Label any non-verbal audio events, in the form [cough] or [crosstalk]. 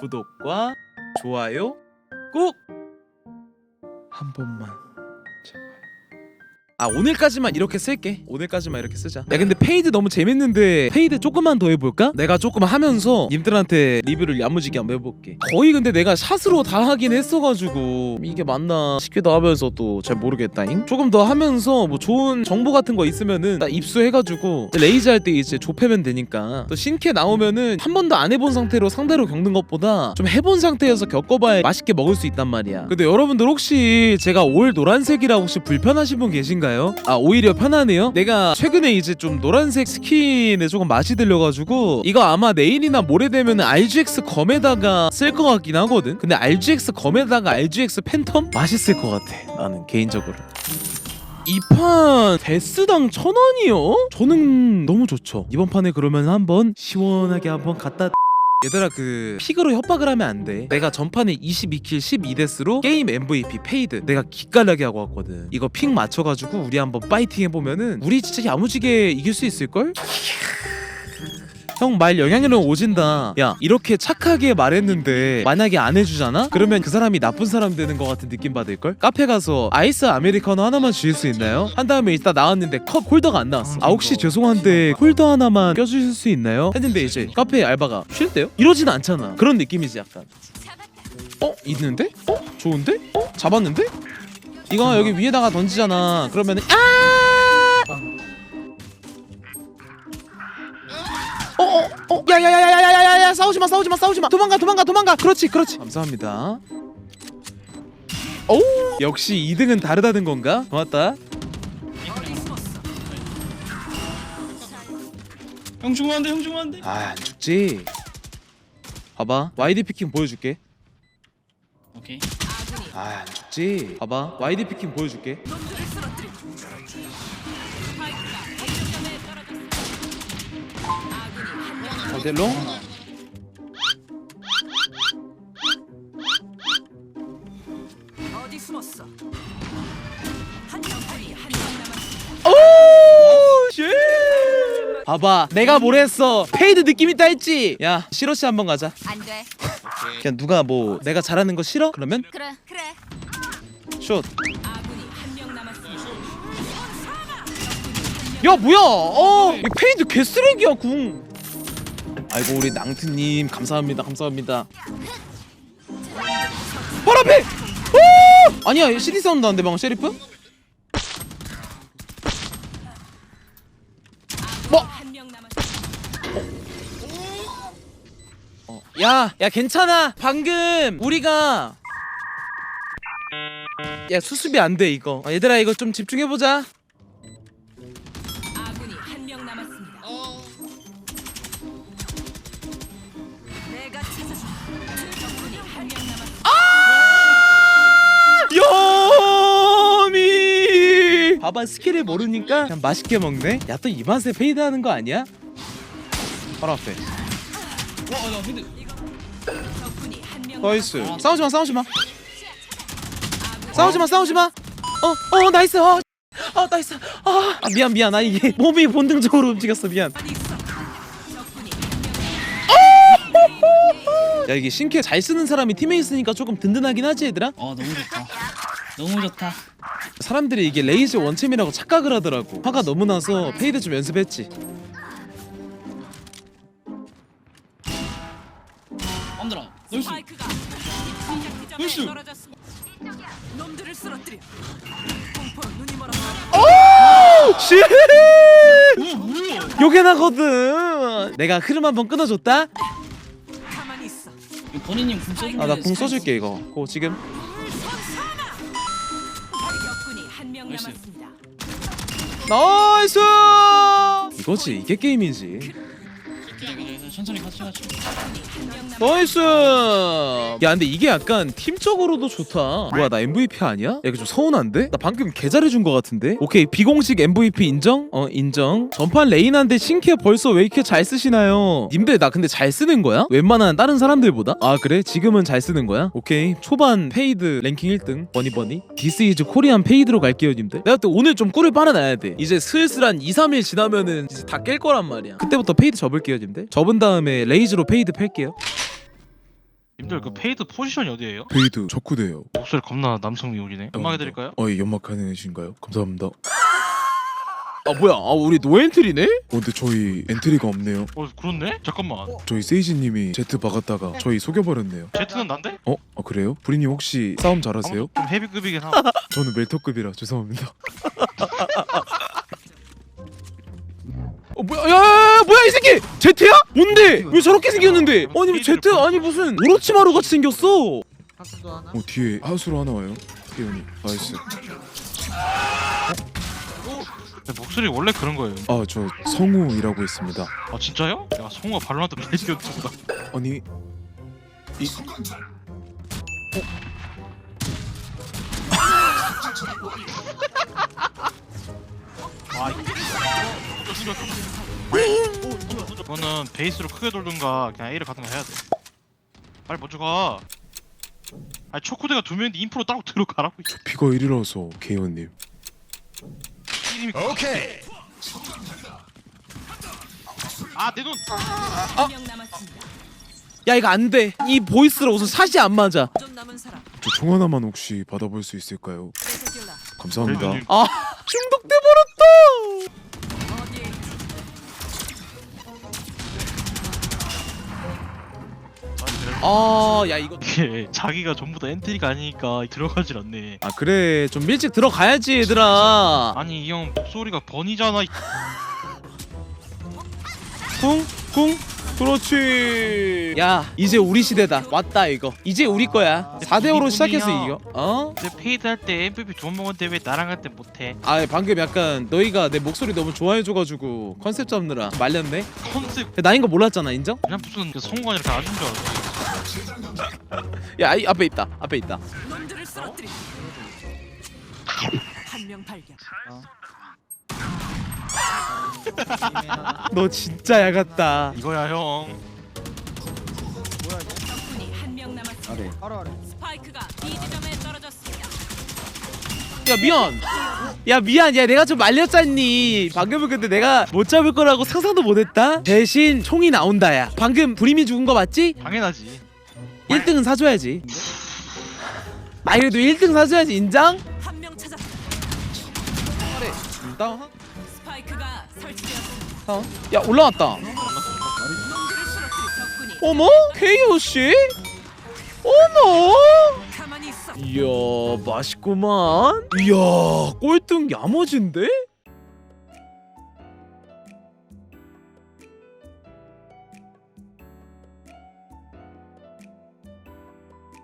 구독과 좋아요 꼭 한 번만. 아 오늘까지만 이렇게 쓸게. 오늘까지만 이렇게 쓰자. 야 근데 페이드 너무 재밌는데 페이드 조금만 더 해볼까? 내가 조금 하면서 님들한테 리뷰를 야무지게 한번 해볼게. 거의 근데 내가 샷으로 다 하긴 했어가지고 이게 맞나 싶기도 하면서 또 잘 모르겠다잉. 조금 더 하면서 뭐 좋은 정보 같은 거 있으면은 나 입수해가지고 레이즈 할 때 이제 좁혀면 되니까. 또 신캐 나오면은 한 번도 안 해본 상태로 상대로 겪는 것보다 좀 해본 상태에서 겪어봐야 맛있게 먹을 수 있단 말이야. 근데 여러분들 혹시 제가 올 노란색이라 혹시 불편하신 분 계신가 요? 아 오히려 편하네요 내가 최근에 이제 좀 노란색 스킨에 조금 맛이 들려가지고 이거 아마 내일이나 모레 되면 RGX 검에다가 쓸 것 같긴 하거든 근데 RGX 검에다가 RGX 팬텀? 맛있을 것 같아 나는 개인적으로 이판 데스당 천 원이요? 저는 너무 좋죠. 이번 판에 그러면 한번 시원하게 한번 갖다 얘들아 그 픽으로 협박을 하면 안 돼. 내가 전판에 22킬 12데스로 게임 MVP 페이드 내가 기깔나게 하고 왔거든. 이거 픽 맞춰가지고 우리 한번 파이팅 해보면은 우리 진짜 야무지게 이길 수 있을걸? 형 말 영향력은 오진다. 야 이렇게 착하게 말했는데 만약에 안 해주잖아? 그러면 그 사람이 나쁜 사람 되는 것 같은 느낌 받을 걸? 카페 가서 아이스 아메리카노 하나만 주실 수 있나요? 한 다음에 이따 나왔는데 컵 홀더가 안 나왔어. 아 혹시 죄송한데 홀더 하나만 껴주실 수 있나요? 했는데 이제 카페 알바가 쉴대요? 이러진 않잖아. 그런 느낌이지 약간. 어 있는데? 어 좋은데? 어 잡았는데? 이거 여기 위에다가 던지잖아. 그러면 은 아 어, 야야야야야야야야 싸우지 마 싸우지 마 싸우지 마. 도망가 도망가 도망가. 그렇지 그렇지. 감사합니다. 오! 역시 2등은 다르다는 건가? 고맙다. 형 죽으면 안돼 형 죽으면 안돼. 아 안 죽지. 봐봐 YD 피킹 보여줄게. 오케이. 아 안 죽지. 봐봐 YD 피킹 보여줄게 어델롱 어디 숨었어? 한 명 뿐이 한명 남았어. 오 쉣! 봐봐 내가 뭘 했어 페이드 느낌 있다 했지 야 시러시 한번 가자 안 돼. 그냥 누가 뭐 내가 잘하는 거 싫어? 그러면 그래. 그래. 숏 아군이 한명 남았어. 야 뭐야 어 이 페이드 개쓰레기야 궁 아이고 우리 낭트님 감사합니다 감사합니다 바로 앞에 오! 아니야 CD 사운드 나는데 방금 셰리프? 뭐? 어. 야, 야 괜찮아. 방금 우리가 야 수습이 안 돼 이거. 어, 얘들아 이거 좀 집중해 보자. 여미. 봐봐 스킬을 모르니까 그냥 맛있게 먹네. 야 또 이 맛에 페이드 하는 거 아니야? 바로 앞에. 와나 근데 적군이 한 명. 나이스. 싸우지 마, 싸우지 마. 싸우지 마, 싸우지 마. 어, 어, 나이스. 어, 어 나이스. 아, 아, 미안, 미안. 나 이게 몸이 본능적으로 움직였어. 미안. 야 이게 신캐 잘 쓰는 사람이 팀에 있으니까 조금 든든하긴 하지 얘들아? 어 너무 좋다 너무 좋다 사람들이 이게 레이즈 원챔이라고 착각을 하더라고 화가 너무 나서 페이드 좀 연습했지 맘들아 널수 스파이크가 나이스. 지점에 떨어졌습니다. 놈들을 쓰러뜨려. 공포 눈이 멀어. 쉣! 어 뭐야 요게 나거든 내가 흐름 한번 끊어줬다? 버니님 궁 써주면 아 나 궁 써줄게 이거 고 지금 적군이 한 명 나이스. 남았습니다. 나이스! 이거지 이게 게임이지 천천히 같이 같이 나이스! 야 근데 이게 약간 팀적으로도 좋다 뭐야 나 MVP 아니야? 야 이거 좀 서운한데? 나 방금 개 잘해준 거 같은데? 오케이 비공식 MVP 인정? 어 인정 전판 레이나인데 신캐 벌써 왜 이렇게 잘 쓰시나요? 님들 나 근데 잘 쓰는 거야? 웬만한 다른 사람들보다? 아 그래? 지금은 잘 쓰는 거야? 오케이 초반 페이드 랭킹 1등 버니버니 디스 이즈 코리안 페이드로 갈게요 님들 내가 또 오늘 좀 꿀을 빨아놔야 돼 이제 슬슬 한 2, 3일 지나면은 이제 다 깰 거란 말이야 그때부터 페이드 접을게요 님들 접은 다음에 레이즈로 페이드 팰게요 님들 그 페이드 포지션이 어디예요? 페이드 적구대요. 목소리 겁나 남성 미호이네. 연막 해드릴까요? 어, 예, 연막 가능하신가요? 감사합니다. 아 뭐야? 아 우리 노엔트리네? 어, 근데 저희 엔트리가 없네요. 어 그렇네? 잠깐만. 저희 세이지님이 제트 박았다가 저희 속여버렸네요. 제트는 난데? 어? 아 그래요? 브리님 혹시 싸움 잘하세요? 좀 헤비급이긴 함. 저는 멜터급이라 죄송합니다. [laughs] 이 새끼? 제트야? 뭔데? 왜 저렇게 생겼는데? 아니 뭐 제트 아니 무슨 오로치마루 같이 생겼어? 하수도 하나? 어 뒤에 하수로 하나 와요. 태연이 나이스. 근데 목소리 원래 그런 거예요. 아 저 성우이라고 했습니다. 아 진짜요? 야 성우가 발로한테 많이 뛰었다. 아니 이 [laughs] 아이 거는 베이스로 크게 돌든가 그냥 A를 가든가 해야 돼. 빨리 먼저 가. 아니 초코대가 두 명인데 인프로 따로 들어가라고. 저 피가 1이라서 개연님. 이님이 오케이. 아내 눈. 한명 남았습니다. 야 이거 안 돼. 이 보이스로 우선 샷이 안 맞아. 좀 남은 사람. 저 총 하나만 혹시 받아볼 수 있을까요? 베세귤라 감사합니다. 벨빈님. 아 [laughs] 중독돼 버렸다. 아 야 이거 이게 자기가 전부 다 엔트리가 아니니까 들어가질 않네. 아 그래 좀 일찍 들어가야지 얘들아. 아니 이 형 목소리가 번이잖아. [laughs] 이- 쿵쿵 그렇지. 야 이제 우리 시대다. 왔다 이거. 이제 우리 거야. 4대 5로 시작해서 이겨. 어? 근데 페이드 할 때 MVP 두번 먹었는데 왜 나랑 할 때 못해? 아 방금 약간 너희가 내 목소리 너무 좋아해줘가지고 컨셉 잡느라 말렸네. 컨셉 나인 거 몰랐잖아 인정? 그냥 무슨 그 성우가 이렇게 아준 줄 알았어. 야 이, 앞에 있다. 앞에 있다. 놈들을 쓰러뜨려. 한명 발견. 너 진짜 야 같다. 이거야 형. 적군이 한 명 남았습니다. 아래 아래 아래 스파이크가 B 지점에 떨어졌습니다. 야 미안. 야 미안. 야 내가 좀 말렸잖니. 방금은 근데 내가 못 잡을 거라고 상상도 못 했다. 대신 총이 나온다 야. 방금 브림이 죽은 거 맞지? 당연하지. 1등은 사줘야지. 아 그래도 1등 사줘야지 인정? 한명 찾았다. 다운. 스파이크가 설치되었습니다. 다운. 야 올라왔다. 놈들을 쓰러뜨려 적군이 어머 케이오 씨? 어머. 가만히 있어. 이야 맛있구만. 이야 꼴등 야머진데?